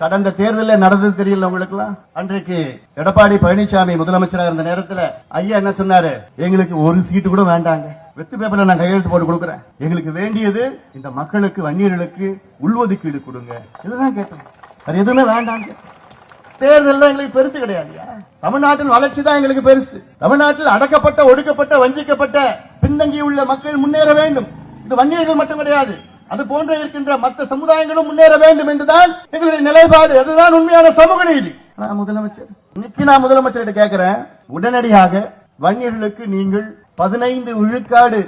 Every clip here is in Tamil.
கடந்த தேர்தலில் நடந்தது தெரியல உங்களுக்கு அன்றைக்கு எடப்பாடி பழனிசாமி முதலமைச்சராக இருந்த நேரத்துல ஐயா என்ன சொன்னாரு? எங்களுக்கு ஒரு சீட்டு கூட வேண்டாங்க. வெத்து பேப்பர்ல நான் கையெழுத்து போட்டு கொடுக்குறேன். எங்களுக்கு வேண்டியது இந்த மக்களுக்கு வன்னியர்களுக்கு உள்ஒதுக்கீடு கொடுங்க. இதுதான் கேட்டோம் அது எதுவுமே வேண்டாங்க. தேர்தல் எங்களுக்கு பெருசு கிடையாது தமிழ்நாட்டில் வளர்ச்சி தான் எங்களுக்கு பெருசு. தமிழ்நாட்டில் அடக்கப்பட்ட ஒடுக்கப்பட்ட வஞ்சிக்கப்பட்ட பின்தங்கியுள்ள மக்கள் முன்னேற வேண்டும். இது வன்னியர்கள் மட்டும் கிடையாது. அது போன்ற இருக்கின்ற மற்ற சமுதாயங்களும் முன்னேற வேண்டும் என்றுதான் எங்களுடைய நிலைப்பாடு. அதுதான் உண்மையான சமூக நீதி. முதலமைச்சர். இன்னைக்கு நான் முதலமைச்சர்கிட்ட கேட்கிறேன் உடனடியாக வன்னியர்களுக்கு நீங்கள் பதினைந்து விழுக்காடு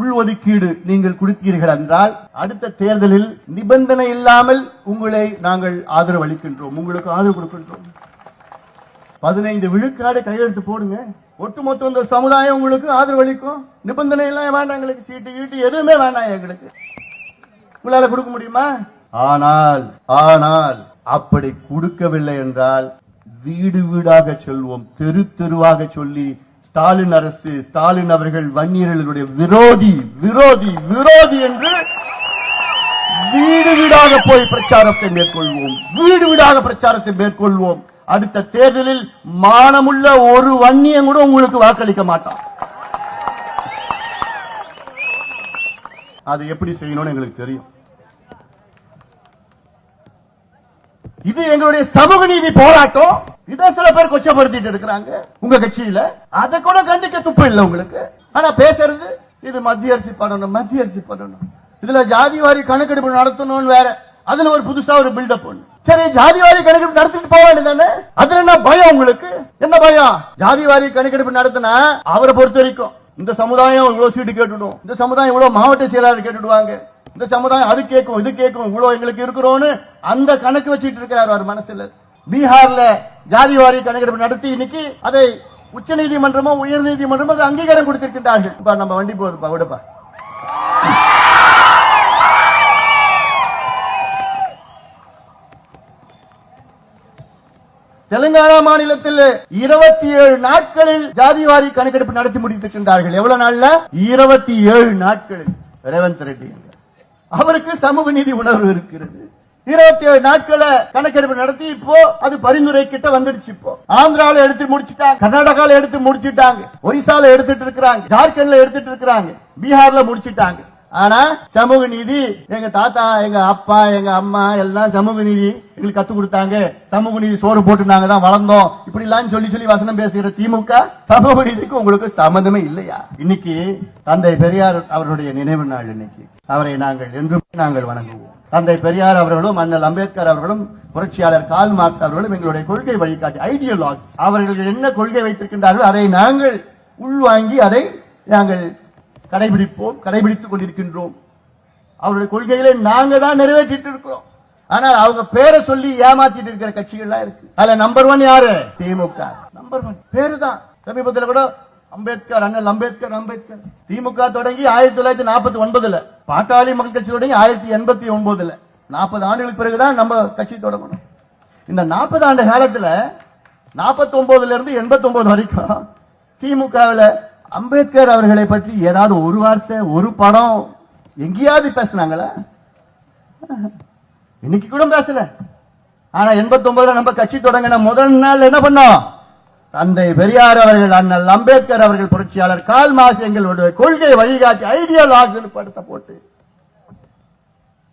உள்ஒதுக்கீடு நீங்கள் கொடுத்தீர்கள் என்றால் அடுத்த தேர்தலில் நிபந்தனை இல்லாமல் உங்களை நாங்கள் ஆதரவு அளிக்கின்றோம் உங்களுக்கு ஆதரவு கொடுக்கின்றோம். பதினைந்து விழுக்காடு கையெழுத்து போடுங்க. ஒட்டுமொத்த இந்த சமுதாயம் உங்களுக்கு ஆதரவு அளிக்கும் நிபந்தனை எல்லாம் வேண்டாம் எங்களுக்கு. சீட்டு கீட்டு எதுவுமே வேண்டாம் எங்களுக்கு. உங்களால கொடுக்க முடியுமா? ஆனால் ஆனால் அப்படி கொடுக்கவில்லை என்றால் வீடு வீடாக சொல்வோம் தெரு தெருவாக சொல்லி ஸ்டாலின் அரசு ஸ்டாலின் அவர்கள் வன்னியர்களுடைய விரோதி விரோதி விரோதி என்று வீடு வீடாக போய் பிரச்சாரத்தை மேற்கொள்வோம். வீடு வீடாக பிரச்சாரத்தை மேற்கொள்வோம். அடுத்த தேர்தலில் மானமுள்ள ஒரு வன்னியம் கூட உங்களுக்கு வாக்களிக்க மாட்டான். அது எப்படி செய்யணும்னு எங்களுக்கு தெரியும். இது எங்களுடைய சமூக நீதி போராட்டம். இதை சில பேர் கொச்சப்படுத்திட்டு இருக்கிறாங்க. உங்க கட்சியில. அதை கூட கண்டிக்க துப்பு இல்லை உங்களுக்கு. ஆனா பேசுறது இது மத்திய அரசு பண்ணணும் மத்திய அரசு பண்ணணும். இதுல ஜாதிவாரி கணக்கெடுப்பு நடத்தணும்னு வேற. அதுல ஒரு புதுசா ஒரு பில்டப் ஒண்ணு. சரி ஜாதிவாரி கணக்கெடுப்பு நடத்திட்டு போக வேண்டியதானே அதுல என்ன பயம் உங்களுக்கு? என்ன பயம்? ஜாதிவாரி கணக்கெடுப்பு நடத்தினா அவரை பொறுத்த வரைக்கும் இந்த சமுதாயம் இவ்வளவு சீட்டு கேட்டுடும். இந்த சமுதாயம் இவ்வளவு மாவட்ட செயலாளர் கேட்டுடுவாங்க. இந்த சமுதாயம் அது கேட்கும் இது கேட்கும் இவ்வளவு எங்களுக்கு இருக்கிறோம்னு அந்த கணக்கு வச்சிட்டு இருக்கிறார் அவர் மனசுல. பீகார்ல ஜாதிவாரி கணக்கெடுப்பு நடத்தி இன்னைக்கு அதை உச்ச நீதிமன்றமோ உயர் நீதிமன்றமோ அது அங்கீகாரம் கொடுத்திருக்கின்றார்கள். இப்ப நம்ம வண்டி போகுதுப்பா விடுப்பா. தெலுங்கானா மாநிலத்தில் இருபத்தி ஏழு நாட்களில் ஜாதிவாரி கணக்கெடுப்பு நடத்தி முடித்திருக்கின்றார்கள். எவ்வளவு நாள்ல? இருபத்தி ஏழு நாட்களில். ரேவந்த் ரெட்டி. அவருக்கு சமூக நீதி உணர்வு இருக்கிறது. இருபத்தி ஏழு நாட்களை கணக்கெடுப்பு நடத்தி இப்போ அது பரிந்துரை கிட்ட வந்துடுச்சு இப்போ. ஆந்திரால எடுத்து முடிச்சிட்டாங்க கர்நாடகால எடுத்து முடிச்சிட்டாங்க ஒரிசால எடுத்துட்டு இருக்கிறாங்க ஜார்க்கண்ட்ல எடுத்துட்டு இருக்கிறாங்க பீகார்ல முடிச்சிட்டாங்க. ஆனா சமூக நீதி எங்க தாத்தா எங்க அப்பா எங்க அம்மா எல்லாம் சமூக நீதி எங்களுக்கு கத்து கொடுத்தாங்க. சமூக நீதி சோறு போட்டு நாங்க தான் வளர்ந்தோம். இப்படி எல்லாம் சொல்லி சொல்லி வசனம் பேசுகிற திமுக சமூக நீதிக்கு உங்களுக்கு சம்மந்தமே இல்லையா? இன்னைக்கு தந்தை பெரியார் அவருடைய நினைவு நாள் இன்னைக்கு. அவரை நாங்கள் என்றும் நாங்கள் வணங்குவோம். தந்தை பெரியார் அவர்களும் அண்ணல் அம்பேத்கர் அவர்களும் புரட்சியாளர் கால் மார்க்ஸ் அவர்களும் எங்களுடைய கொள்கை வழிகாட்டி ஐடியலாக்ஸ் அவர்கள் என்ன கொள்கை வைத்திருக்கின்றார்கள் அதை நாங்கள் உள்வாங்கி அதை நாங்கள் கடைபிடிப்போம் கடைபிடித்துக் கொண்டிருக்கின்றோம். அவருடைய கொள்கைகளை நாங்க தான் நிறைவேற்றிட்டு இருக்கிறோம். ஆனால் அவங்க பேரை சொல்லி ஏமாத்திட்டு இருக்கிற கட்சிகள்லாம் இருக்கு. அதுல நம்பர் ஒன் யாரு? திமுக. நம்பர் ஒன் பேரு தான். சமீபத்தில் கூட அம்பேத்கர் அண்ணல் அம்பேத்கர் அம்பேத்கர். திமுக தொடங்கி ஆயிரத்தி தொள்ளாயிரத்தி நாற்பத்தி ஒன்பதுல. பாட்டாளி மக்கள் கட்சி தொடங்கி ஆயிரத்தி எண்பத்தி ஒன்பதுல. நாற்பது ஆண்டுகளுக்கு பிறகுதான் நம்ம கட்சி தொடங்கணும். இந்த நாற்பது ஆண்டு காலத்துல நாற்பத்தி ஒன்பதுல இருந்து எண்பத்தி ஒன்பது வரைக்கும் திமுகவில் அம்பேத்கர் அவர்களை பற்றி ஏதாவது ஒரு வார்த்தை ஒரு படம் எங்கேயாவது பேசினாங்களா? இன்னைக்கு கூட பேசல. ஆனா எண்பத்தி ஒன்பதுல நம்ம கட்சி தொடங்கின முதல் நாள் என்ன பண்ணோம்? தந்தை பெரியார் அவர்கள் அண்ணல் அம்பேத்கர் அவர்கள் புரட்சியாளர் கால் மாஸ் எங்களுடைய கொள்கை வழிகாட்டி ஐடியல் படத்தை போட்டு.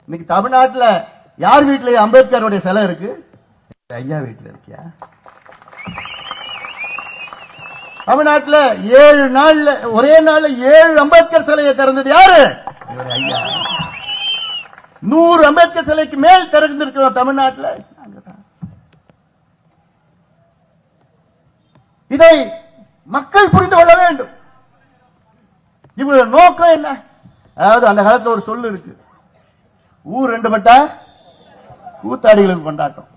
இன்னைக்கு தமிழ்நாட்டுல யார் வீட்டிலேயே அம்பேத்கருடைய சிலை இருக்கு? ஐயா வீட்டுல இருக்கியா? தமிழ்நாட்டுல ஏழு நாள்ல ஒரே நாள்ல ஏழு அம்பேத்கர் சிலையை திறந்தது யாரு? ஐயா. நூறு அம்பேத்கர் சிலைக்கு மேல் திறந்திருக்கிறோம் தமிழ்நாட்டுல. இதை மக்கள் புரிந்து கொள்ள வேண்டும். இவங்களோட நோக்கம் என்ன? அதாவது அந்த காலத்துல ஒரு சொல்லு இருக்கு. ஊர் ரெண்டு பட்டா கூத்தாடிகளுக்கு கொண்டாட்டம்.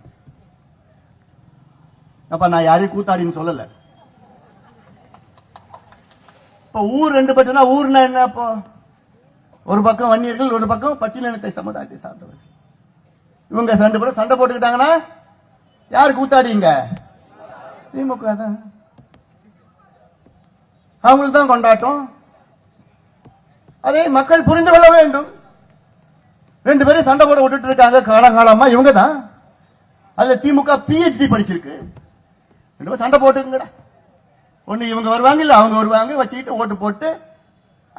அப்ப நான் யாரையும் கூத்தாடின்னு சொல்லல. இப்ப ஊர் ரெண்டு பட்டுனா ஊர்னா என்ன அப்போ? ஒரு பக்கம் வன்னியர்கள் ஒரு பக்கம் பட்டியலினத்தை சமுதாயத்தை சார்ந்தவர்கள். இவங்க சண்டை போட சண்டை போட்டுக்கிட்டாங்கன்னா யாரு கூத்தாடிங்க திமுக தான். அவங்களுக்கு தான் கொண்டாட்டம். அதை மக்கள் புரிந்து கொள்ள வேண்டும். ரெண்டு பேரும் சண்டை போட விட்டுட்டு இருக்காங்க காலங்காலமா இவங்க தான். அதுல திமுக பிஹெச்டி படிச்சிருக்கு. ரெண்டு பேரும் சண்டை போட்டுங்கடா ஒண்ணு இவங்க வருவாங்க இல்ல அவங்க வருவாங்க வச்சுக்கிட்டு ஓட்டு போட்டு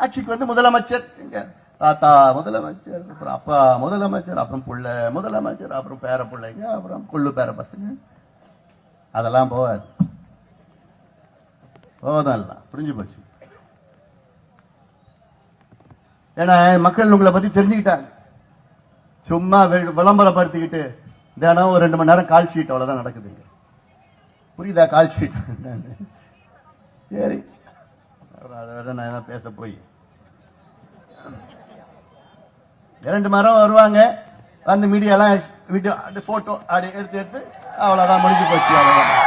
ஆட்சிக்கு வந்து முதலமைச்சர். இங்க தாத்தா முதலமைச்சர் அப்புறம் அப்பா முதலமைச்சர் அப்புறம் புள்ள முதலமைச்சர் அப்புறம் பேர பிள்ளைங்க அப்புறம் கொள்ளு பேர பசங்க. அதெல்லாம் போகாது. போவதும் புரிஞ்சு போச்சு. ஏன்னா மக்கள் உங்களை பத்தி தெரிஞ்சுக்கிட்டாங்க. சும்மா விளம்பரப்படுத்திக்கிட்டு தினம் ஒரு ரெண்டு மணி நேரம் கால் ஷீட் அவ்வளவுதான் நடக்குதுங்க. புரியுதா கால் ஷீட்? சரி. அப்புறம் அதை விட நான் எதாவது பேச போய். இரண்டு மரம் வருவாங்க. வந்து மீடியாலாம் வீடியோ போட்டோ அப்படி எடுத்து எடுத்து அவ்வளவுதான் முடிஞ்சு போச்சு அவ்வளவுதான்.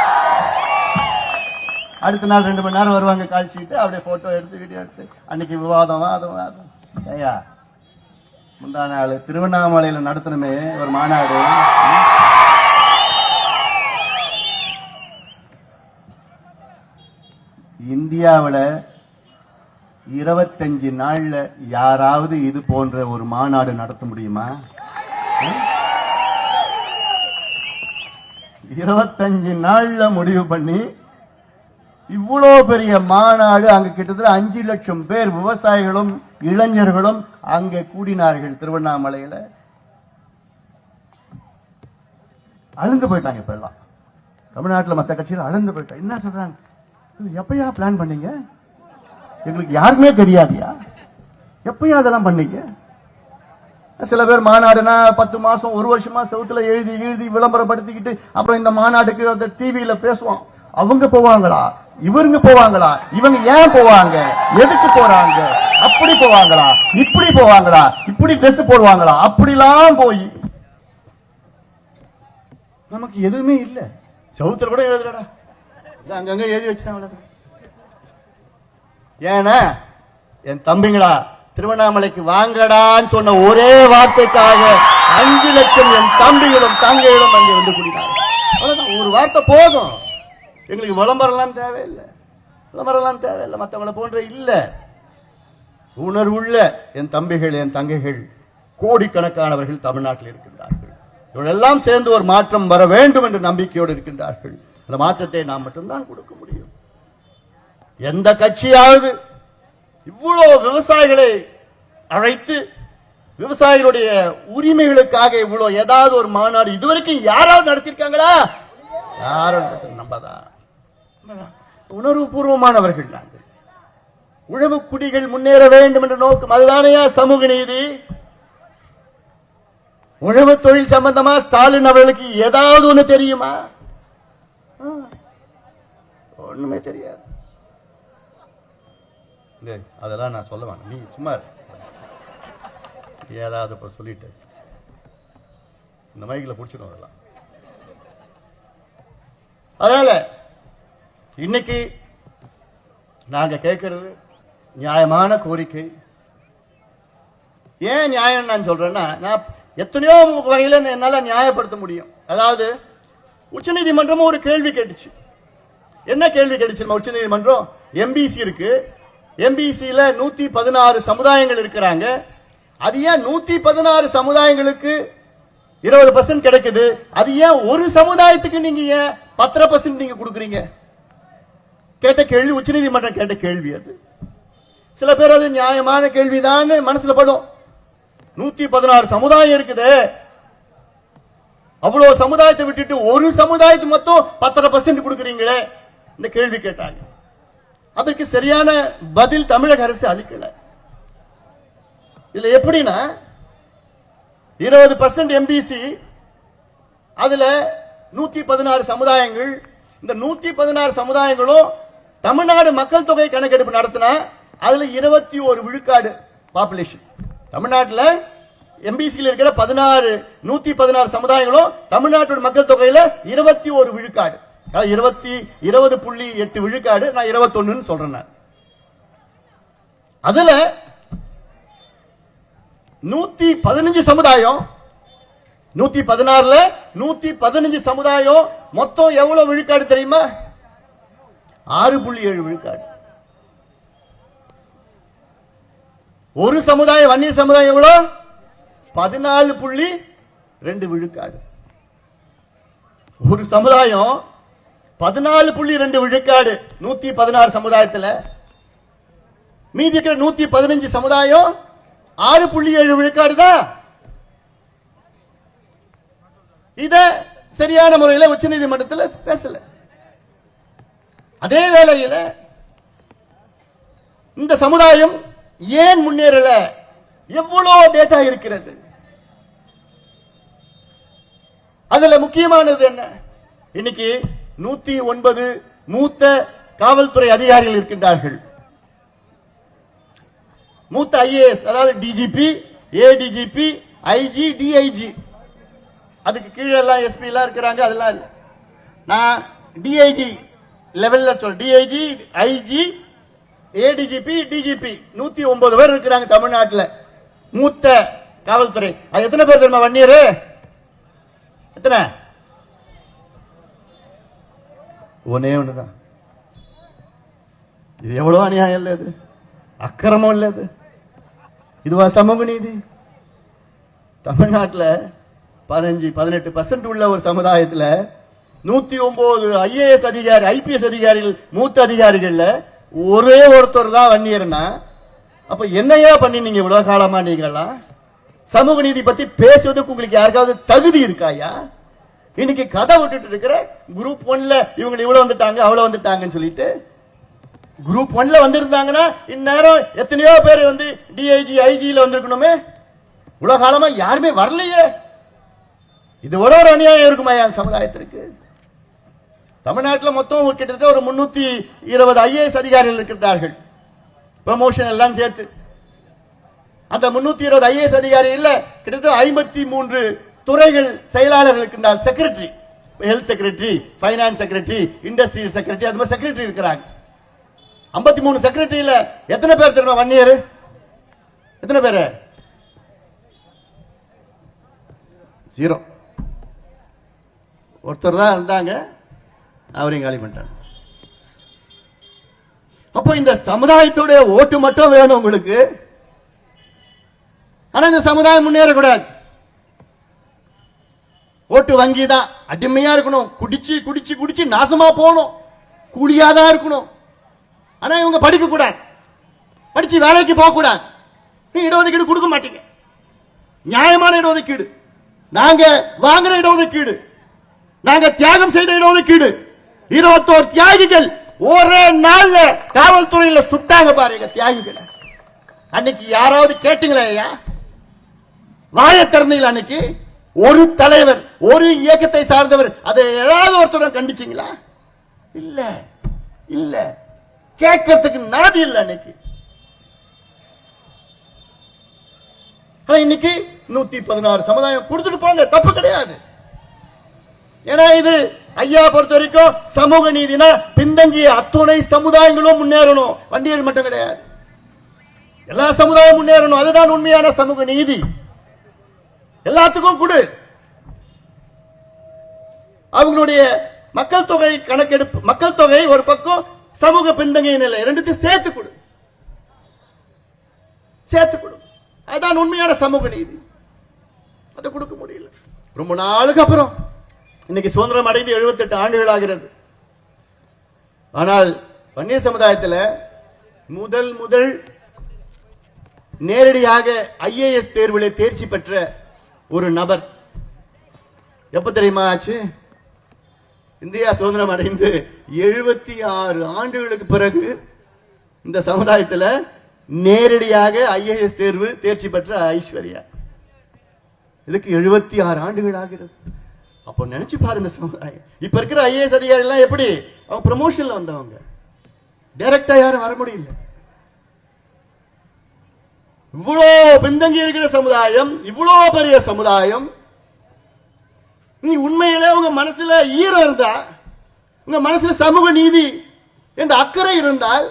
அடுத்த நாள் ரெண்டு மணி நேரம் வருவாங்க கால் அப்படியே போட்டோ எடுத்து வீடியோ எடுத்து. அன்னைக்கு விவாதம் அதுவும் அதுவும். ஐயா முந்தா நாள் திருவண்ணாமலையில் நடத்தணுமே ஒரு மாநாடு. இந்தியாவுல இருபத்தஞ்சு நாள்ல யாராவது இது போன்ற ஒரு மாநாடு நடத்த முடியுமா? இருபத்தஞ்சு நாள்ல முடிவு பண்ணி இவ்வளோ பெரிய மாநாடு அங்க கிட்டத்தட்ட அஞ்சு லட்சம் பேர் விவசாயிகளும் இளைஞர்களும் அங்கே கூடினார்கள் திருவண்ணாமலையில. அழுந்து போயிட்டாங்க இப்ப எல்லாம் தமிழ்நாட்டுல மத்த கட்சிகள் அழுந்து போயிட்டாங்க என்ன சொல்றாங்க? எப்பயா பிளான் பண்ணீங்க? எங்களுக்கு யாருமே தெரியாதியா? எப்பயா அதெல்லாம் பண்ணீங்க? சில பேர் மாநாடுனா பத்து மாசம் ஒரு வருஷமா செவுத்துல எழுதி எழுதி விளம்பரப்படுத்திக்கிட்டு அப்புறம் இந்த மாநாட்டுக்கு அந்த டிவியில பேசுவான். அவங்க போவாங்களா? இவருங்க போவாங்களா? இவங்க ஏன் போவாங்க? எதுக்கு போறாங்க? அப்படி போவாங்களா? இப்படி போவாங்களா? இப்படி ட்ரெஸ் போடுவாங்களா? அப்படிலாம் போய் நமக்கு எதுவுமே இல்ல. செவுத்துல கூட எழுதுலடா. அங்கங்க எழுதி வச்சுட்டாங்களா ஏன்னா என் தம்பிங்களா திருவண்ணாமலைக்கு வாங்கடான்னு சொன்ன ஒரே வார்த்தைக்காக அஞ்சு லட்சம் என் தம்பிகளும் தங்கைகளும் அங்கே வந்து கூடினாங்க ஒரு வார்த்தை போதும். எங்களுக்கு விளம்பரம்லாம் தேவையில்லை. விளம்பரம்லாம் தேவையில்லை. மற்றவங்களை போன்ற இல்ல. உணர்வுள்ள என் தம்பிகள் என் தங்கைகள் கோடிக்கணக்கானவர்கள் தமிழ்நாட்டில் இருக்கின்றார்கள். இவரெல்லாம் சேர்ந்து ஒரு மாற்றம் வர வேண்டும் என்ற நம்பிக்கையோடு இருக்கின்றார்கள். அந்த மாற்றத்தை நாம் மட்டும்தான் கொடுக்க முடியும். எந்த கட்சியாவது இவ்வளவு விவசாயிகளை அழைத்து விவசாயிகளுடைய உரிமைகளுக்காக இவ்வளவு ஏதாவது ஒரு மாநாடு இதுவரைக்கும் யாராவது நடத்திருக்காங்களா யாரும் நடத்த- நம்பதான் நம்பதான். உணர்வுபூர்வமானவர்கள் நாங்கள். உழவு குடிகள் முன்னேற வேண்டும் என்ற நோக்கம் அதுதானையா சமூக நீதி? உழவு தொழில் சம்பந்தமா ஸ்டாலின் அவர்களுக்கு ஏதாவது ஒன்று தெரியுமா? ஒண்ணுமே தெரியாது. டேய், அதெல்லாம் நான் சொல்ல வேணாம். நீ சும்மா ஏதாவது இப்போ சொல்லிட்டு. இந்த மைக்கில் பிடிச்சிடும் அதெல்லாம். அதனால இன்னைக்கு நாங்க கேட்கறது நியாயமான கோரிக்கை. ஏன் நியாயம் நான் சொல்றேன்னா நான் எத்தனையோ வகையில் என்னால நியாயப்படுத்த முடியும். அதாவது உச்சநீதிமன்றமும் ஒரு கேள்வி கேட்டுச்சு. என்ன கேள்வி கிடைச்சிருமா உச்ச நீதிமன்றம்? எம்பிசி இருக்கு. எம்பிசியில் நூத்தி பதினாறு சமுதாயங்கள் இருக்கிறாங்க. அது ஏன் நூத்தி பதினாறு சமுதாயங்களுக்கு இருபது பர்சன்ட் கிடைக்குது? அது ஏன் ஒரு சமுதாயத்துக்கு நீங்க ஏன் பத்தரை பர்சன்ட் நீங்க கொடுக்குறீங்க? கேட்ட கேள்வி உச்சநீதிமன்றம் கேட்ட கேள்வி அது. சில பேர் அது நியாயமான கேள்விதான் மனசுல படும். நூத்தி பதினாறு சமுதாயம் இருக்குது. அவ்வளவு சமுதாயத்தை விட்டுட்டு ஒரு சமுதாயத்துக்கு மட்டும் பத்தரை பர்சன்ட் கொடுக்குறீங்களே. இந்த கேள்வி கேட்டாங்க. அதற்கு சரியான பதில் தமிழக அரசு அளிக்கல. இதுல எப்படின்னா இருபது பர்சன்ட் எம்பிசி அதுல நூத்தி பதினாறு சமுதாயங்கள் இந்த நூத்தி பதினாறு சமுதாயங்களும் தமிழ்நாடு மக்கள் தொகை கணக்கெடுப்பு நடத்தினா அதுல இருபத்தி ஒரு விழுக்காடு பாப்புலேஷன் தமிழ்நாட்டில் எம்பிசியில் இருக்கிற பதினாறு நூத்தி பதினாறு சமுதாயங்களும் தமிழ்நாட்டோட மக்கள் தொகையில இருபத்தி ஒரு விழுக்காடு. இருபத்தி இருபது புள்ளி எட்டு விழுக்காடு நான் இருபத்தொன்னு சொல்றேன் அதுல நூத்தி பதினஞ்சு சமுதாயம் நூத்தி பதினாறுல நூத்தி பதினஞ்சு சமுதாயம் மொத்தம் எவ்வளவு விழுக்காடு தெரியுமா? ஆறு புள்ளி ஏழு விழுக்காடு. ஒரு சமுதாயம் வன்னிய சமுதாயம் எவ்வளவு பதினாலு புள்ளி ரெண்டு விழுக்காடு. ஒரு சமுதாயம் பதினாலு புள்ளி ரெண்டு விழுக்காடு நூத்தி பதினாறு சமுதாயத்துல மீதி இருக்கிற நூத்தி பதினஞ்சு சமுதாயம் ஆறு புள்ளி ஏழு விழுக்காடு தான். இத சரியான முறையில் உச்ச நீதிமன்றத்தில் பேசல. அதே வேளையில் இந்த சமுதாயம் ஏன் முன்னேறல? எவ்வளவு டேட்டா இருக்கிறது? அதுல முக்கியமானது என்ன? இன்னைக்கு நூத்தி ஒன்பது மூத்த காவல்துறை அதிகாரிகள் இருக்கின்றார்கள். மூத்த ஐஏஎஸ் அதாவது டிஜிபி ஏடிஜிபி ஐஜி டிஐஜி அதுக்கு கீழே எல்லாம் எஸ்பி எல்லாம் இருக்கிறாங்க அதெல்லாம் இல்லை. நான் டிஐஜி லெவல்ல சொல் டிஐஜி ஐஜி ஏடிஜிபி டிஜிபி நூத்தி ஒன்பது பேர் இருக்கிறாங்க தமிழ்நாட்டில் மூத்த காவல்துறை. அது எத்தனை பேர் தெரியுமா வன்னியர்? எத்தனை? ஒன்னே தான் இது எவ்வளோ அநியாயம் இல்லை இது? அக்கிரமம் இல்லை இது? இதுவா சமூக நீதி? தமிழ்நாட்டில் பதினஞ்சு பதினெட்டு பர்சன்ட் உள்ள ஒரு சமுதாயத்தில் நூத்தி ஒன்பது ஐஏஎஸ் அதிகாரி ஐபிஎஸ் அதிகாரிகள் மூத்த அதிகாரிகள்ல ஒரே ஒருத்தர் தான் வன்னியர்னா அப்ப என்னையா பண்ணி நீங்க இவ்வளவு காலமா நீங்களா சமூக நீதி பத்தி பேசுவதற்கு உங்களுக்கு யாருக்காவது தகுதி இருக்காயா? இன்னைக்கு கதை விட்டுட்டு இருக்கிற குரூப் ஒன்ல இவங்க இவ்வளவு வந்துட்டாங்க அவ்வளவு வந்துட்டாங்கன்னு சொல்லிட்டு குரூப் ஒன்ல வந்திருந்தாங்கன்னா இந்நேரம் எத்தனையோ பேர் வந்து டிஐஜி ஐஜியில் வந்திருக்கணுமே. உலகாலமா யாருமே வரலையே. இது ஒரு ஒரு அநியாயம் இருக்குமா என் சமுதாயத்திற்கு? தமிழ்நாட்டில் மொத்தம் கிட்டத்தட்ட ஒரு முன்னூத்தி இருபது ஐஏஎஸ் அதிகாரிகள் இருக்கிறார்கள். ப்ரமோஷன் எல்லாம் சேர்த்து. அந்த முன்னூத்தி இருபது ஐஏஎஸ் அதிகாரிகள் கிட்டத்தட்ட ஐம்பத்தி மூன்று துறைகள் செயலாளர்கள் இருக்கின்றால் secretary health secretary finance secretary industrial secretary அது மாதிரி செக்ரட்டரி இருக்கிறாங்க. ஐம்பத்தி மூணு செக்ரட்டரியில எத்தனை பேர் தெரியுமா வன்னியர்? எத்தனை பேர்? ஜீரோ ஒருத்தர் தான் இருந்தாங்க அவரையும் காலி பண்ணிட்டாங்க. அப்போ இந்த சமுதாயத்துடைய ஓட்டு மட்டும் வேணும் உங்களுக்கு. ஆனா இந்த சமுதாயம் முன்னேறக்கூடாது. ஓட்டு வங்கி தான் அடிமையா இருக்கணும். குடிச்சு குடிச்சு குடிச்சு நாசமா போகணும். கூலியா தான் இருக்கணும். ஆனா இவங்க படிக்க கூடாது படிச்சு வேலைக்கு போக கூடாது நீ இடஒதுக்கீடு கொடுக்க மாட்டீங்க. நியாயமான இடஒதுக்கீடு. நாங்க வாங்குற இடஒதுக்கீடு. நாங்க தியாகம் செய்த இடஒதுக்கீடு. இருபத்தோரு தியாகிகள் ஒரே நாள்ல காவல்துறையில சுட்டாங்க பாருங்க தியாகிகளை. அன்னைக்கு யாராவது கேட்டீங்களா ஐயா? வாய திறந்தீங்களா அன்னைக்கு? ஒரு தலைவர் ஒரு இயக்கத்தை சார்ந்தவர் அதை ஏதாவது ஒருத்தர் கண்டிச்சீங்களா? இல்ல இல்ல. கேட்கறதுக்கு நாதி இல்ல அன்னைக்கு. இன்னைக்கு நூத்தி பதினாறு சமுதாயம் கொடுத்துட்டு போங்க தப்பு கிடையாது. ஏன்னா இது ஐயா பொறுத்த வரைக்கும் சமூக நீதினா பின்தங்கிய அத்துணை சமுதாயங்களும் முன்னேறணும். வண்டியர் மட்டும் கிடையாது. எல்லா சமுதாயம் முன்னேறணும். அதுதான் உண்மையான சமூக நீதி. எல்லாத்துக்கும் கொடு. அவங்களுடைய மக்கள் தொகை கணக்கெடுப்பு மக்கள் தொகை ஒரு பக்கம் சமூக பின்தங்கிய நிலை ரெண்டுத்தையும் சேர்த்து கொடு. சேர்த்து கொடு. அதுதான் உண்மையான சமூக நீதி. அதை கொடுக்க முடியல. ரொம்ப நாளுக்கு அப்புறம். இன்னைக்கு சுதந்திரம் அடைந்து 78 ஆண்டுகள் ஆகிறது. ஆனால் வன்னிய சமுதாயத்தில் முதல் முதல் நேரடியாக ஐஏஎஸ் தேர்வில் தேர்ச்சி பெற்ற ஒரு நபர். எப்ப தெரியுமா ஆச்சு? இந்தியா சுதந்திரம் அடைந்து எழுபத்தி ஆறு ஆண்டுகளுக்கு பிறகு இந்த சமுதாயத்தில் நேரடியாக ஐஏஎஸ் தேர்வு தேர்ச்சி பெற்ற ஐஸ்வர்யா. இதுக்கு எழுபத்தி ஆறு ஆண்டுகள் ஆகிறது. அப்போ நினைச்சு பாரு இந்த சமுதாயம். இப்ப இருக்கிற ஐஏஎஸ் அதிகாரி எல்லாம் எப்படி? அவங்க ப்ரமோஷன்ல வந்தவங்க. டைரக்டா யாரும் வர முடியல. இவ்வளோ பின்தங்கி இருக்கிற சமுதாயம் இவ்வளோ பெரிய சமுதாயம் நீ உண்மையிலே உங்க மனசுல ஈரம் இருந்தா உங்க மனசுல சமூக நீதி என்ற அக்கறை இருந்தால்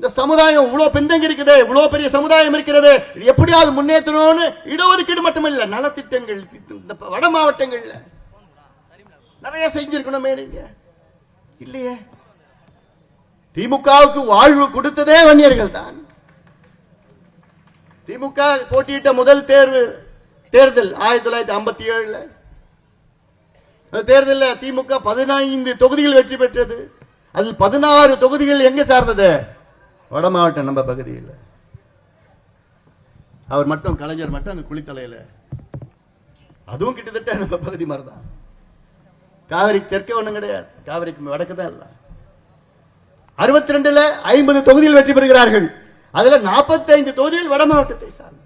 இந்த சமுதாயம் இவ்வளவு பின்தங்கி இருக்குது இவ்வளவு பெரிய சமுதாயம் இருக்கிறது இது எப்படியாவது முன்னேற்றணும்னு இடஒதுக்கீடு மட்டுமில்லை நலத்திட்டங்கள் இந்த வட மாவட்டங்கள்ல. நிறைய செஞ்சிருக்கணுமே நீங்க. இல்லையே? திமுகவுக்கு வாழ்வு கொடுத்ததே வன்னியர்கள் தான் திமுக போட்டியிட்ட முதல் தேர்வு தேர்தல் ஆயிரத்தி தொள்ளாயிரத்தி ஐம்பத்தி ஏழுல. தேர்தலில் திமுக பதினைந்து தொகுதிகள் வெற்றி பெற்றது. அதில் பதினாறு தொகுதிகள் எங்க சார்ந்தது? வட மாவட்டம் நம்ம பகுதியில். அவர் மட்டும் கலைஞர் மட்டும் அந்த குளித்தலையில். அதுவும் கிட்டத்தட்ட நம்ம பகுதி மாதிரி தான் காவிரிக்கு தெற்கே ஒண்ணும் கிடையாது. காவிரிக்கு வடக்கு தான் இல்லை அறுபத்தி ரெண்டுல ஐம்பது தொகுதிகள் வெற்றி பெறுகிறார்கள். அதுல 45 தொகுதிகள் வட மாவட்டத்தை சார்ந்த.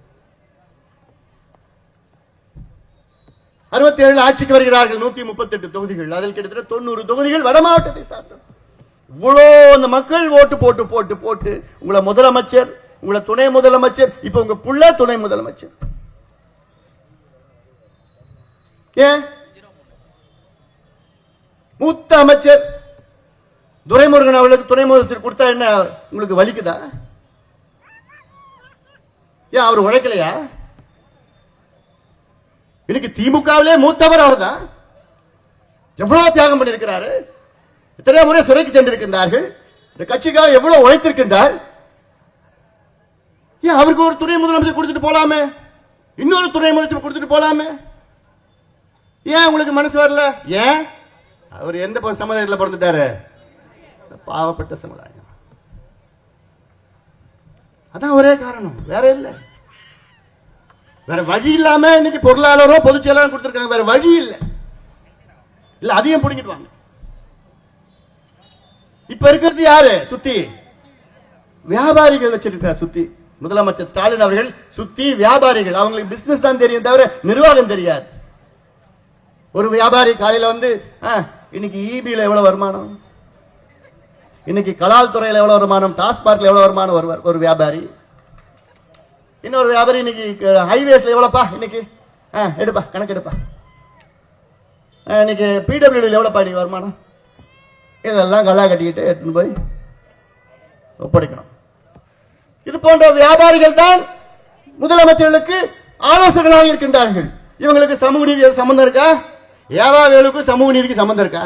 அறுபத்தி ஏழு ஆட்சிக்கு வருகிறார்கள் நூத்தி முப்பத்தி எட்டு தொகுதிகள். அதில் கிட்டத்தட்ட தொண்ணூறு தொகுதிகள் வட மாவட்டத்தை சார்ந்தது. இவ்வளோ அந்த மக்கள் ஓட்டு போட்டு போட்டு போட்டு உங்களை முதலமைச்சர் உங்களை துணை முதலமைச்சர் இப்ப உங்க புள்ள துணை முதலமைச்சர். ஏன்? மூத்த அமைச்சர் துரைமுருகன் அவர்களுக்கு துணை முதலமைச்சர் கொடுத்தா என்ன உங்களுக்கு வலிக்குதா? ஏன் அவர் உழைக்கலையா? இன்னைக்கு திமுகவிலே மூத்தவர் அவர்தான். எவ்வளவு தியாகம் பண்ணியிருக்கிறாரு? எத்தனை முறை சிறைக்கு சென்றிருக்கின்றார்கள். இந்த கட்சிக்காக எவ்வளவு உழைத்திருக்கின்றார்? ஏன் அவருக்கு ஒரு துணை முதலமைச்சர் கொடுத்துட்டு போலாமே. இன்னொரு துணை முதலமைச்சர் கொடுத்துட்டு போலாமே. ஏன் உங்களுக்கு மனசு வரல? ஏன்? அவர் எந்த சமுதாயத்தில் சமுதாயத்துல பிறந்துட்டாரு? பாவப்பட்ட சமுதாயம். அதான் ஒரே காரணம். வேற இல்ல. வேற வழி இல்லாம இன்னைக்கு பொருளாளரோ பொதுச் செயலாளரும் கொடுத்துருக்காங்க. வேற வழி இல்ல. இல்ல அதையும் பிடிங்கிட்டு வாங்க. இப்ப இருக்கிறது யாரு? சுத்தி. வியாபாரிகள் வச்சிருக்கிறார் சுத்தி. முதலமைச்சர் ஸ்டாலின் அவர்கள் சுத்தி வியாபாரிகள். அவங்களுக்கு பிசினஸ் தான் தெரியும் தவிர நிர்வாகம் தெரியாது. ஒரு வியாபாரி காலையில வந்து இன்னைக்கு இபியில எவ்வளவு வருமானம்? இன்னைக்கு கலால் துறையில் எவ்வளோ வருமானம் டாஸ்மார்க்கில் எவ்வளோ வருமானம் வருவார் ஒரு வியாபாரி? இன்னொரு வியாபாரி இன்னைக்கு ஹைவேஸில் எவ்வளோப்பா இன்னைக்கு? ஆ, எடுப்பா கணக்கு எடுப்பா. இன்னைக்கு பிடபிள்யூடியில் எவ்வளோப்பா இன்னைக்கு வருமானம்? இதெல்லாம் கல்லா கட்டிக்கிட்டு எடுத்துன்னு போய் ஒப்படைக்கணும். இது போன்ற வியாபாரிகள் தான் முதலமைச்சர்களுக்கு ஆலோசகர்களாக இருக்கின்றார்கள். இவங்களுக்கு சமூக நீதி சம்மந்தம் இருக்கா? வியாபாரிகளுக்கு சமூக நீதிக்கு சம்மந்தம் இருக்கா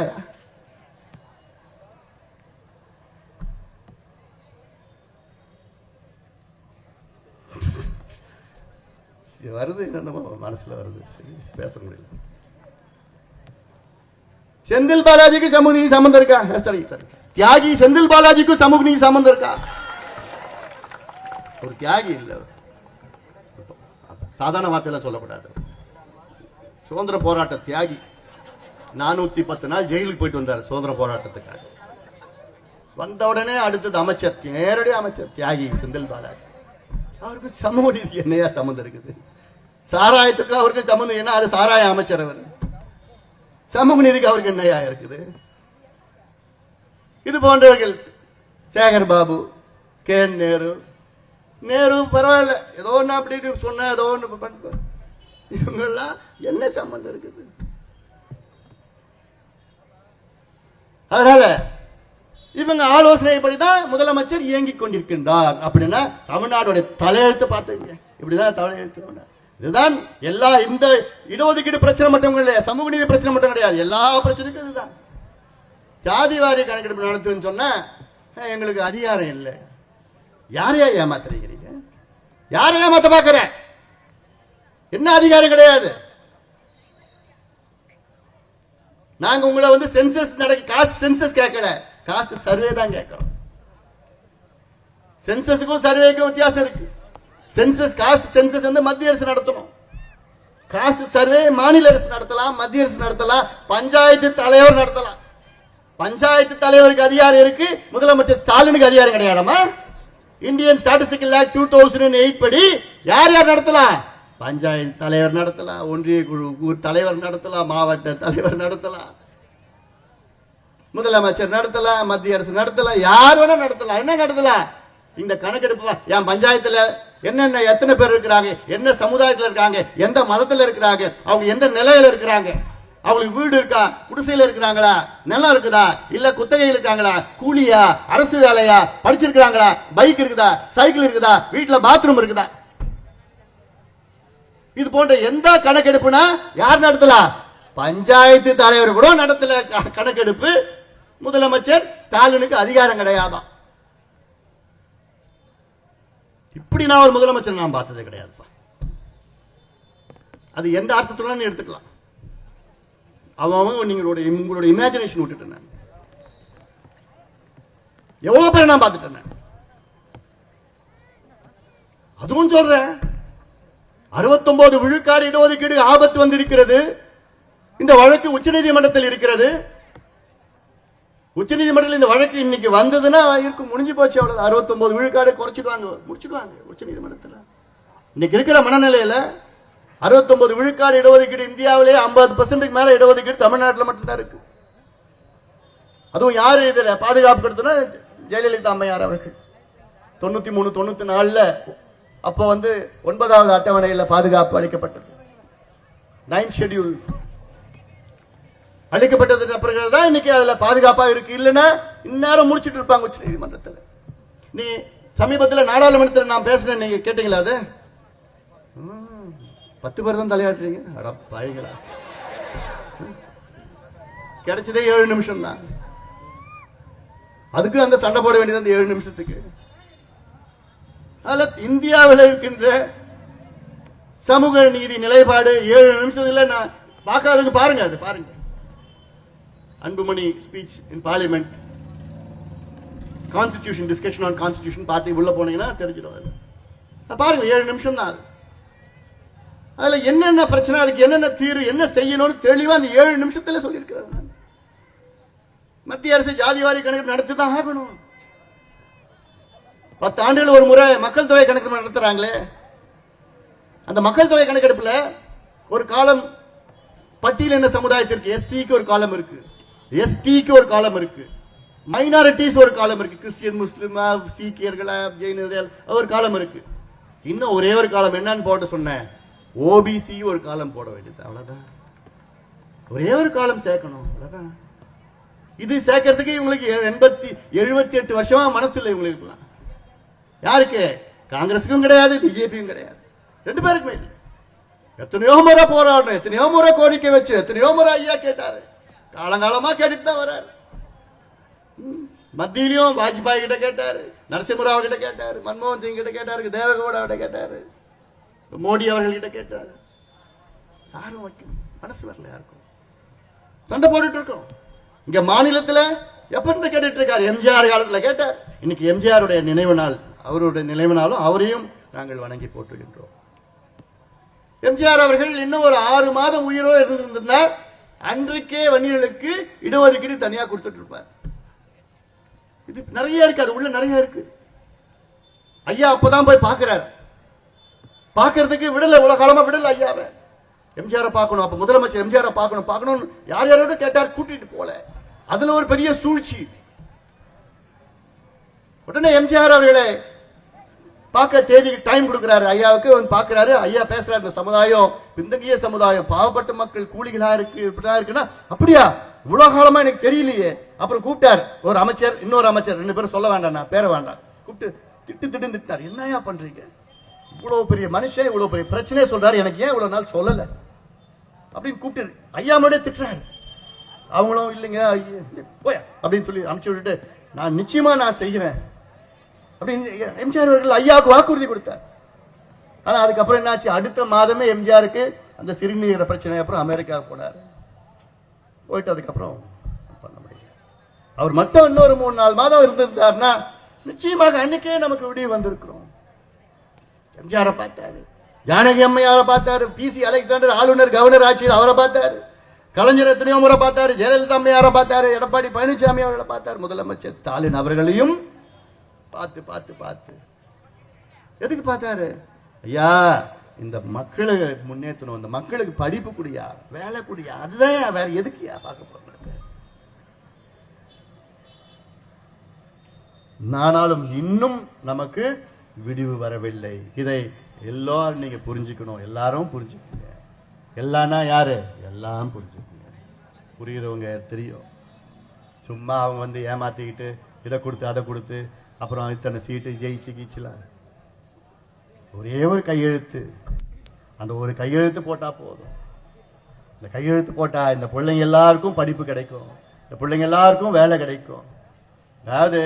இது வருது என்னென்னமோ மனசுல வருது. சரி, பேச முடியல. செந்தில் பாலாஜிக்கு சமூக நீதி சம்பந்தம் இருக்கா? சரி சரி. தியாகி செந்தில் பாலாஜிக்கும் சமூக நீதி சம்பந்தம் இருக்கா? ஒரு தியாகி இல்ல. சாதாரண வார்த்தையெல்லாம் சொல்லக்கூடாது. சுதந்திர போராட்ட தியாகி. நானூத்தி பத்து நாள் ஜெயிலுக்கு போயிட்டு வந்தார் சுதந்திர போராட்டத்துக்காக. வந்த உடனே அடுத்தது அமைச்சர் நேரடி அமைச்சர் தியாகி செந்தில் பாலாஜி. அவருக்கு சமூக ரீதி என்னையா சம்மந்தம் இருக்குது? சாராயத்துக்கு அவருக்கு சம்மந்தம் என்ன அது சாராய அமைச்சர் அவர் சமூக நீதிக்கு அவருக்கு என்னையா இருக்குது? இது போன்றவர்கள் சேகர் பாபு கேன் நேரு நேரு பரவாயில்ல. ஏதோ ஒன்று அப்படி இப்படி சொன்னா ஏதோ ஒன்று பண்ண இவங்கெல்லாம் என்ன சம்பந்தம் இருக்குது? அதனால இவங்க ஆலோசனைப்படி தான் முதலமைச்சர் இயங்கிக் கொண்டிருக்கின்றார். அப்படின்னா தமிழ்நாடுடைய தலையெழுத்து பார்த்துங்க இப்படிதான் தலையெழுத்து இதுதான் எல்லா இந்த இடஒதுக்கீடு பிரச்சனை மட்டும் இல்லை சமூக நீதி பிரச்சனை மட்டும் கிடையாது. எல்லா பிரச்சனைக்கும் இதுதான். ஜாதி வாரிய கணக்கெடுப்பு நடத்துன்னு சொன்னால் எங்களுக்கு அதிகாரம் இல்லை. யாரையா ஏமாத்துறீங்க நீங்க? யாரை ஏமாத்த பார்க்குற என்ன அதிகாரம் கிடையாது. நாங்க உங்களை வந்து சென்சஸ் நடக்க காசு சென்சஸ் கேட்கல காசு சர்வே தான் கேட்கிறோம். சென்சஸுக்கும் சர்வேக்கும் வித்தியாசம் இருக்கு. சென்சஸ் காசு சென்சஸ் வந்து மத்திய அரசு நடத்தணும். காசு சர்வே மாநில அரசு நடத்தலாம் மத்திய அரசு நடத்தலாம் பஞ்சாயத்து தலைவர் நடத்தலாம். பஞ்சாயத்து தலைவருக்கு அதிகாரம் இருக்கு முதலமைச்சர் ஸ்டாலினுக்கு அதிகாரம் கிடையாதுமா Indian statistical act two thousand eight படி யார் யார் நடத்தலாம்? பஞ்சாயத்து தலைவர் நடத்தலாம் ஒன்றிய குழு ஊர் தலைவர் நடத்தலாம் மாவட்ட தலைவர் நடத்தலாம். முதலமைச்சர் நடத்தலாம் மத்திய அரசு நடத்தலாம் யார் வேணா நடத்தலாம். என்ன நடத்தலாம்? இந்த கணக்கெடுப்பு என் பஞ்சாயத்துல என்னென்ன எத்தனை பேர் இருக்கிறாங்க என்ன சமுதாயத்துல இருக்காங்க எந்த மதத்துல இருக்கிறாங்க அவங்க எந்த நிலையில இருக்கிறாங்க அவங்களுக்கு வீடு இருக்கா குடிசையில இருக்கிறாங்களா நிலம் இருக்குதா இல்ல குத்தகையில் இருக்காங்களா கூலியா அரசு வேலையா படிச்சிருக்கிறாங்களா பைக் இருக்குதா சைக்கிள் இருக்குதா வீட்டுல பாத்ரூம் இருக்குதா? இது போன்ற எந்த கணக்கெடுப்புனா யார் நடத்தலாம் பஞ்சாயத்து தலைவர் கூட நடத்தல கணக்கெடுப்பு. முதலமைச்சர் ஸ்டாலினுக்கு அதிகாரம் கிடையாதாம். இப்படி நான் ஒரு முதலமைச்சர் நான் பார்த்ததே கிடையாதுப்பா. அது எந்த அர்த்தத்துலன்னு எடுத்துக்கலாம். அவங்க அவன் நீங்களுடைய உங்களுடைய இமேஜினேஷன் விட்டுட்டேன் நான் எவ்வளவு பேரை நான் பார்த்துட்டேன் அதுவும் சொல்றேன். அறுபத்தொன்பது விழுக்காடு இடஒதுக்கீடு ஆபத்து வந்திருக்கிறது. இந்த வழக்கு உச்சநீதிமன்றத்தில் இருக்கிறது. உச்சநீதிமன்றத்தில் இந்த வழக்கு இன்னைக்கு வந்ததுன்னா இருக்கும். முடிஞ்சு போச்சு அவ்வளவு அறுபத்தொன்பது விழுக்காடு குறைச்சிடுவாங்க. முடிச்சிடுவாங்க உச்சநீதிமன்றத்தில். இன்னைக்கு இருக்கிற மனநிலையில அறுபத்தொன்பது விழுக்காடு இடஒதுக்கீடு இந்தியாவிலே ஐம்பது பர்சன்ட்டுக்கு மேல இடஒதுக்கீடு தமிழ்நாட்டில் மட்டும்தான் இருக்கு. அதுவும் யார் இதில் பாதுகாப்பு கொடுத்தனா ஜெயலலிதா அம்மையார் அவர்கள். தொண்ணூத்தி மூணு தொண்ணூத்தி நாலுல அப்போ வந்து ஒன்பதாவது அட்டவணையில் பாதுகாப்பு அளிக்கப்பட்டது. நைன் ஷெட்யூல் அளிக்கப்பட்டதுக்கு அப்புறம் தான் இன்னைக்கு அதில் பாதுகாப்பாக இருக்கு. இல்லைன்னா இந்நேரம் முடிச்சிட்டு இருப்பாங்க உச்ச நீதிமன்றத்தில். நீ சமீபத்தில் நாடாளுமன்றத்தில் நான் பேசுனேன் நீங்க கேட்டீங்களா அது? பத்து பேர் தான் தலையாட்டுறீங்க. அட பாய்களா கிடைச்சதே ஏழு நிமிஷம் தான். அதுக்கு அந்த சண்டை போட வேண்டியது அந்த ஏழு நிமிஷத்துக்கு. அதில் இந்தியாவில் இருக்கின்ற சமூக நீதி நிலைப்பாடு ஏழு நிமிஷத்துல நான் பார்க்காதது பாருங்க அது பாருங்க. Anbumani speech in parliament constitution discussion on constitution பார்த்து உள்ள போனீங்கன்னா தெரிஞ்சிடும் பாருங்க ஏழு நிமிஷம் தான் அது. அதுல என்னென்ன பிரச்சனை அதுக்கு என்னென்ன தீர்வு என்ன செய்யணும்னு தெளிவா அந்த ஏழு நிமிஷத்துல சொல்லியிருக்கிறாரு மத்திய அரசு ஜாதிவாரி கணக்கு நடத்தி தான் ஆகணும். பத்து ஆண்டுகள் ஒரு முறை மக்கள் தொகை கணக்கு நடத்துறாங்களே. அந்த மக்கள் தொகை கணக்கெடுப்புல ஒரு காலம் பட்டியலின சமுதாயத்திற்கு எஸ்சிக்கு ஒரு காலம் இருக்கு. எஸ்டிக்கு ஒரு காலம் இருக்கு. மைனாரிட்டிஸ் ஒரு காலம் இருக்கு. கிறிஸ்டியன் முஸ்லிம் சீக்கியர்களா ஜெயினர்கள் ஒரு காலம் இருக்கு. இன்னும் ஒரே ஒரு காலம் என்னன்னு போட்டு சொன்னேன். ஓபிசி ஒரு காலம் போட வேண்டியது. அவ்வளவுதான். ஒரே ஒரு காலம் சேர்க்கணும். அவ்வளவுதான். இது சேர்க்கறதுக்கு இவங்களுக்கு எண்பத்தி எழுபத்தி எட்டு வருஷமா மனசு இல்லை இவங்களுக்கு யாருக்கு? காங்கிரஸுக்கும் கிடையாது பிஜேபியும் கிடையாது. ரெண்டு பேருக்குமே இல்லை. எத்தனையோ முறை போராடுறோம் எத்தனையோ முறை கோரிக்கை வச்சு எத்தனையோ முறை ஐயா கேட்டாரு. காலங்காலமா கேட்டுட்டு தான் வர்றாரு மத்தியிலையும் வாஜ்பாய் கிட்ட கேட்டாரு நரசிம்மராவ் கிட்ட கேட்டாரு மன்மோகன் சிங் கிட்ட கேட்டாரு தேவகவுடா கிட்ட கேட்டாரு மோடி அவர்கள் கிட்ட கேட்டாரு. யாரும் வைக்கணும் மனசு வரல யாருக்கும். சண்டை போட்டுட்டு இருக்கோம். இங்க மாநிலத்துல எப்ப இருந்து கேட்டுட்டு இருக்காரு? எம்ஜிஆர் காலத்துல கேட்டார். இன்னைக்கு எம்ஜிஆருடைய நினைவு நாள் அவருடைய நினைவு நாளும் அவரையும் நாங்கள் வணங்கி போட்டுகின்றோம் எம்ஜிஆர் அவர்கள் இன்னும் ஒரு ஆறு மாதம் உயிரோடு இருந்திருந்தால் அன்றைக்கே வன்னியர்களுக்கு இடஒதுக்கீடு தனியா கொடுத்துட்டு இருப்பார் இது நிறைய இருக்கு அது உள்ள நிறைய இருக்கு. ஐயா அப்பதான் போய் பார்க்கிறார். பார்க்கறதுக்கு விடல இவ்வளவு காலமா விடல ஐயாவை. எம்ஜிஆரை பார்க்கணும் அப்ப முதலமைச்சர் எம்ஜிஆரை பார்க்கணும் பார்க்கணும் யார் யாரோட கேட்டார் கூட்டிட்டு போல அதுல ஒரு பெரிய சூழ்ச்சி. உடனே எம்ஜிஆர் அவர்களை பார்க்க தேதிக்கு டைம் கொடுக்குறாரு. ஐயாவுக்கு வந்து பார்க்குறாரு. ஐயா பேசுறாரு. இந்த சமுதாயம் பிந்தங்கிய சமுதாயம் பாவப்பட்ட மக்கள் கூலிகளாக இருக்கு இப்படிலாம் இருக்குன்னா அப்படியா? இவ்வளோ காலமாக எனக்கு தெரியலையே. அப்புறம் கூப்பிட்டார். ஒரு அமைச்சர் இன்னொரு அமைச்சர் ரெண்டு பேரும் சொல்ல வேண்டாம் நான் பேர வேண்டாம். கூப்பிட்டு திட்டு திட்டு திட்டார் என்னையா பண்ணுறீங்க இவ்வளோ பெரிய மனுஷன் இவ்வளோ பெரிய பிரச்சனையே சொல்றாரு. எனக்கு ஏன் இவ்வளோ நாள் சொல்லலை? அப்படின்னு கூப்பிட்டு ஐயா முன்னாடியே திட்டுறாரு. அவங்களும் இல்லைங்க போய் போயா அப்படின்னு சொல்லி அனுப்பிச்சு விட்டுட்டு நான் நிச்சயமா நான் செய்கிறேன். அப்படின்னு எம்ஜிஆர் அவர்கள் ஐயாவுக்கு வாக்குறுதி கொடுத்தார். ஆனால் அதுக்கப்புறம் என்னாச்சு? அடுத்த மாதமே எம்ஜிஆருக்கு அந்த சிறுநீர பிரச்சனை அப்புறம் அமெரிக்காவுக்கு போனார். போயிட்டு அதுக்கப்புறம் பண்ண முடியல. அவர் மட்டும் இன்னொரு மூணு நாலு மாதம் இருந்திருந்தார்னா நிச்சயமாக அன்னைக்கே நமக்கு விடிவு வந்திருக்கிறோம். எம்ஜிஆரை பார்த்தாரு. ஜானகி அம்மையாரை பார்த்தாரு. பிசி அலெக்சாண்டர் ஆளுநர் கவர்னர் ஆட்சியில் அவரை பார்த்தாரு. கலைஞர் எத்தனையோ முறை பார்த்தாரு. ஜெயலலிதா அம்மையாரை பார்த்தாரு. எடப்பாடி பழனிசாமி அவர்களை பார்த்தார். முதலமைச்சர் ஸ்டாலின் அவர்களையும் பார்த்து பார்த்து பார்த்து. எதுக்கு பார்த்தாரு? ஐயா இந்த மக்களை முன்னேற்றணும். இந்த மக்களுக்கு படிப்பு குடியா வேலை குடியா? அதுதான் வேற எதுக்குயா பார்க்க போறோம் நானாலும் இன்னும் நமக்கு விடிவு வரவில்லை. இதை எல்லோரும் நீங்க புரிஞ்சுக்கணும். எல்லாரும் புரிஞ்சுக்கோங்க. எல்லாம்னா யாரு? எல்லாம் புரிஞ்சுக்கோங்க. புரியுறவங்க தெரியும். சும்மா அவங்க வந்து ஏமாத்திக்கிட்டு இதை கொடுத்து அதை கொடுத்து அப்புறம் இத்தனை சீட்டு ஜெயிச்சு கீச்சுலாம் ஒரே ஒரு கையெழுத்து. அந்த ஒரு கையெழுத்து போட்டால் போதும். இந்த கையெழுத்து போட்டால் இந்த பிள்ளைங்க எல்லாருக்கும் படிப்பு கிடைக்கும். இந்த பிள்ளைங்க எல்லாருக்கும் வேலை கிடைக்கும். அதாவது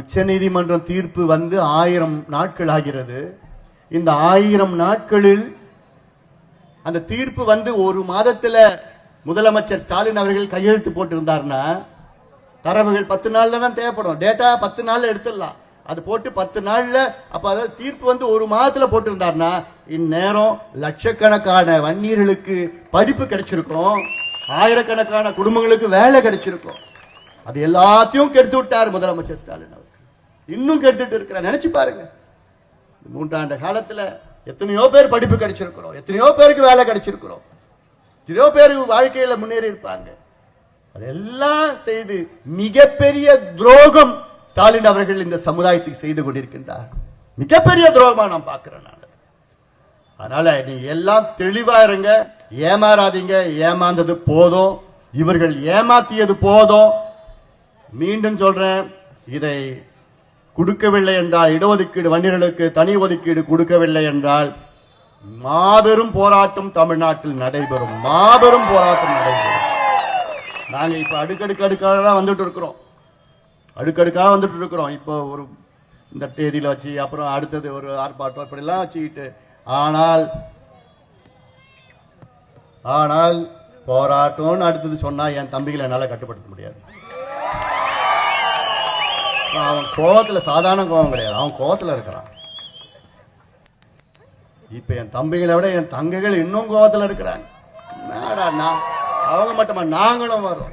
உச்சநீதிமன்றம் தீர்ப்பு வந்து ஆயிரம் நாட்கள் ஆகிறது. இந்த ஆயிரம் நாட்களில் அந்த தீர்ப்பு வந்து ஒரு மாதத்தில் முதலமைச்சர் ஸ்டாலின் அவர்கள் கையெழுத்து போட்டிருந்தார்னா தரவுகள் பத்து நாளில் தான் தேவைப்படும். டேட்டா பத்து நாளில் எடுத்துடலாம். அது போட்டு பத்து நாளில் அப்போ அதாவது தீர்ப்பு வந்து ஒரு மாதத்தில் போட்டிருந்தார்னா இந்நேரம் லட்சக்கணக்கான வன்னியர்களுக்கு படிப்பு கிடைச்சிருக்கும். ஆயிரக்கணக்கான குடும்பங்களுக்கு வேலை கிடைச்சிருக்கும். அது எல்லாத்தையும் கெடுத்து விட்டார் முதலமைச்சர் ஸ்டாலின் அவர் இன்னும் கெடுத்துட்டு இருக்கிறார். நினைச்சு பாருங்க. மூன்றாண்டு காலத்தில் எத்தனையோ பேர் படிப்பு கிடைச்சிருக்கிறோம். எத்தனையோ பேருக்கு வேலை கிடைச்சிருக்கிறோம். எத்தனையோ பேர் வாழ்க்கையில் முன்னேறி இருப்பாங்க. அதெல்லாம் செய்து மிகப்பெரிய துரோகம் ஸ்டாலின் அவர்கள் இந்த சமுதாயத்துக்கு செய்து கொண்டிருக்கின்றார். மிகப்பெரிய துரோகமா நான் பார்க்கிறேன் நான். அதனால நீங்க எல்லாம் தெளிவா இருங்க. ஏமாறாதீங்க. ஏமாந்தது போதும். இவர்கள் ஏமாத்தியது போதும். மீண்டும் சொல்றேன். இதை கொடுக்கவில்லை என்றால் இடஒதுக்கீடு வண்டிகளுக்கு தனி ஒதுக்கீடு கொடுக்கவில்லை என்றால் மாபெரும் போராட்டம் தமிழ்நாட்டில் நடைபெறும். மாபெரும் போராட்டம் நடைபெறும். நாங்கள் இப்போ அடுக்கடுக்கு அடுக்காக தான் வந்துட்டு இருக்கிறோம். அடுக்கடுக்காக வந்துட்டு இருக்கிறோம். இப்போ ஒரு இந்த தேதியில் வச்சு அப்புறம் அடுத்தது ஒரு ஆர்ப்பாட்டம் இப்படிலாம் வச்சுக்கிட்டு ஆனால் ஆனால் போராட்டம்னு அடுத்தது சொன்னால் என் தம்பிகளை என்னால் கட்டுப்படுத்த முடியாது. அவன் கோபத்தில் சாதாரண கோவம் கிடையாது. அவன் கோவத்துல இருக்கிறான். இப்போ என் தம்பிகளை விட என் தங்கைகள் இன்னும் கோபத்தில் இருக்கிறாங்க. என்னடா நான் அவங்க மட்டுமா? நாங்களும் வரோம்.